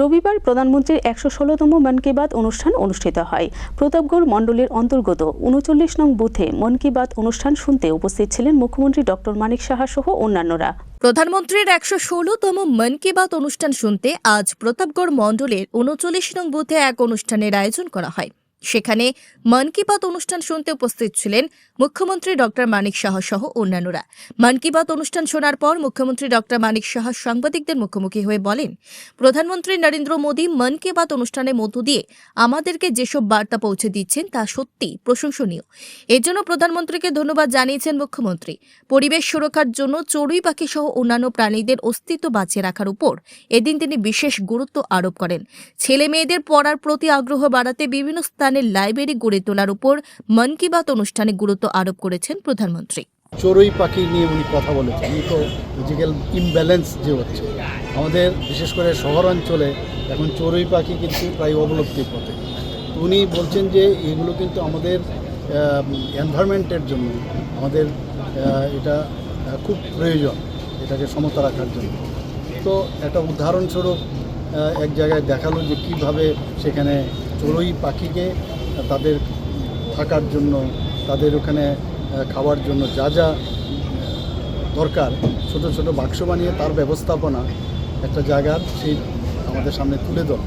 রবিবার প্রধানমন্ত্রীর একশো ষোলোতম মন কি বাত অনুষ্ঠান অনুষ্ঠিত হয়। প্রতাপগড় মণ্ডলের অন্তর্গত উনচল্লিশ নং বুথে মন কি বাত অনুষ্ঠান শুনতে উপস্থিত ছিলেন মুখ্যমন্ত্রী ডক্টর মানিক সাহা সহ অন্যান্যরা। প্রধানমন্ত্রীর একশো ষোলোতম মন কি বাত অনুষ্ঠান শুনতে আজ প্রতাপগড় মণ্ডলের উনচল্লিশ নং বুথে এক অনুষ্ঠানের আয়োজন করা হয়। সেখানে মন কি বাত অনুষ্ঠান শুনতে উপস্থিত ছিলেন মুখ্যমন্ত্রী ডক্টর মানিক সাহা সহ অন্যান্যরা। মন কি বাত অনুষ্ঠান শোনার পর মুখ্যমন্ত্রী ডক্টর মানিক সাহা সাংবাদিকদের মুখোমুখি হয়ে বলেন, প্রধানমন্ত্রী নরেন্দ্র মোদী মন কি বাত অনুষ্ঠানের মধ্য দিয়ে আমাদেরকে যেসব বার্তা পৌঁছে দিচ্ছেন তা সত্যি প্রশংসনীয়। এর জন্য প্রধানমন্ত্রীকে ধন্যবাদ জানিয়েছেন মুখ্যমন্ত্রী। পরিবেশ সুরক্ষার জন্য চড়ুই পাখি সহ অন্যান্য প্রাণীদের অস্তিত্ব বাঁচিয়ে রাখার উপর এদিন তিনি বিশেষ গুরুত্ব আরোপ করেন। ছেলে মেয়েদের পড়ার প্রতি আগ্রহ বাড়াতে বিভিন্ন স্থানে লাইব্রেরি গড়ে তোলার উপর মন কি বাত অনুষ্ঠানে গুরুত্ব আরোপ করেছেন প্রধানমন্ত্রী। চড়ুই পাখি নিয়ে উনি কথা বলেছেন। তো ফিজিক্যাল ইমব্যালেন্স যে হচ্ছে। আমাদের বিশেষ করে শহরাঞ্চলে এখন চড়ুই পাখি কিন্তু প্রায় অবলুপ্তির পথে। উনি বলছেন যে এগুলো কিন্তু আমাদের এনভায়রনমেন্টের জন্য, আমাদের এটা খুব প্রয়োজন, এটাকে সমতা রাখার জন্য। তো একটা উদাহরণস্বরূপ এক জায়গায় দেখাল যে কীভাবে সেখানে চড়ুই পাখিকে তাদের থাকার জন্য, তাদের ওখানে খাওয়ার জন্য যা যা দরকার, ছোট ছোট বাক্স বানিয়ে তার ব্যবস্থাপনা একটা জায়গার সেই আমাদের সামনে তুলে ধরল